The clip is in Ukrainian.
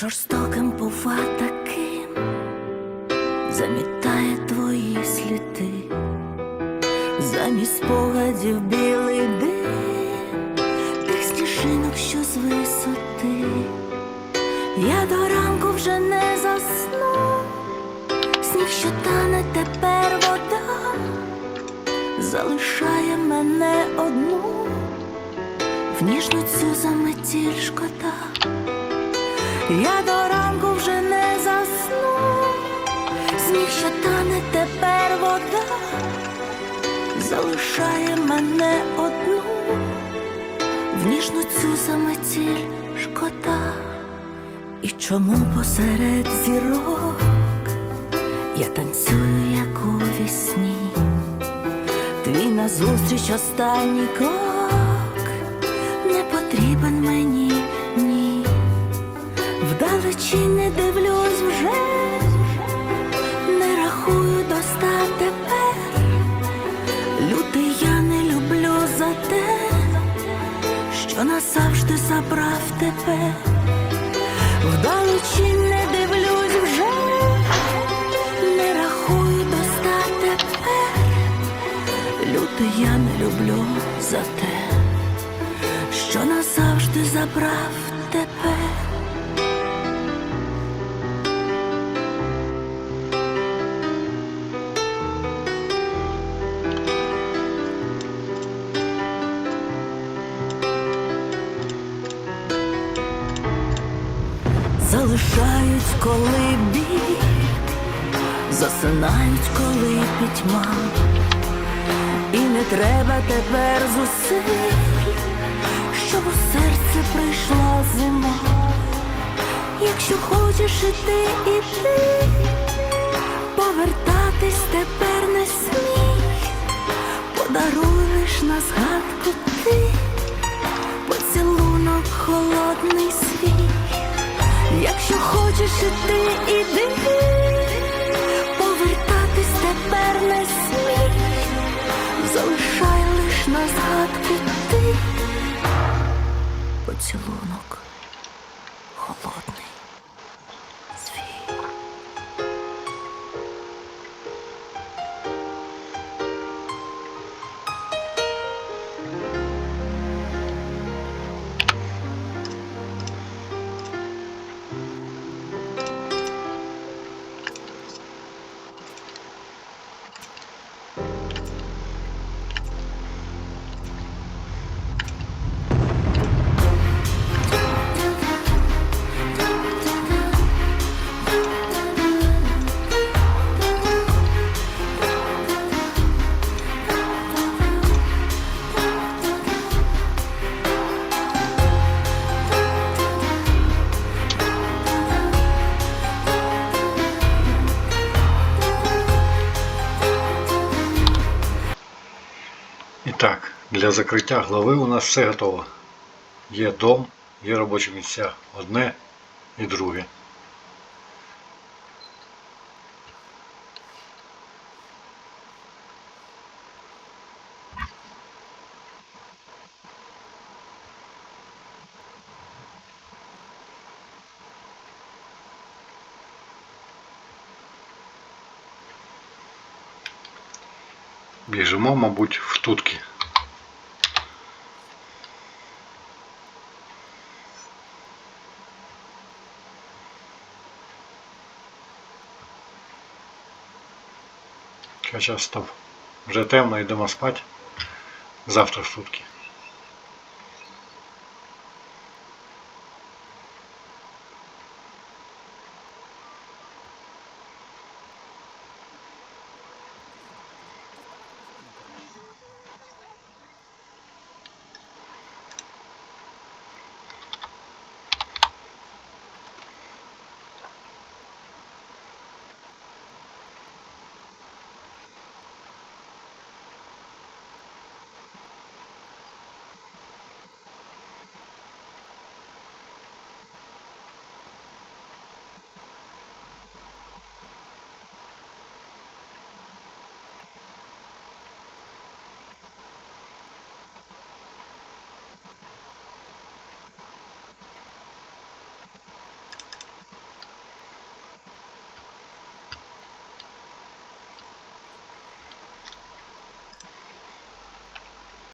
жорстоким бува таким, замітає твої сліди, замість спогадів білий дим, тих сніжинок, що з висоти. Я до ранку вже не засну, сніг, що тане тепер вода, залишає мене одну, в ніжну цю заметіль шкода. Я до ранку вже не засну, сніг, що тане тепер вода, залишає мене одну, в ніжну цю заметіль шкода. І чому посеред зірок я танцюю, як у вісні, твій назустріч останній крок не потрібен мені, ні. Вдалечі не дивлюсь вже, не рахую до ста тепер. Лютий я не люблю за те, що назавжди забрав тебе. Вдалечі не дивлюсь вже, не рахую до ста тепер. Лютий я не люблю за те, що назавжди забрав тебе. Залишають, коли біль, засинають, коли пітьма, і не треба тепер зусиль, щоб у серце прийшла зима. Якщо хочеш іти, іти, повертатись тепер не смій, подаруй лиш на згадку ти, поцілунок холодний свій. Якщо хочеш іти, іди, повертатись тепер не смій, залишай лиш на згадку ти, поцілунок так, для закриття глави у нас все готово. Є дом, є робочі місця. Одне і друге. Біжимо, мабуть, в тутки. Час став? Вже темно, йдемо спати. Завтра в сутки.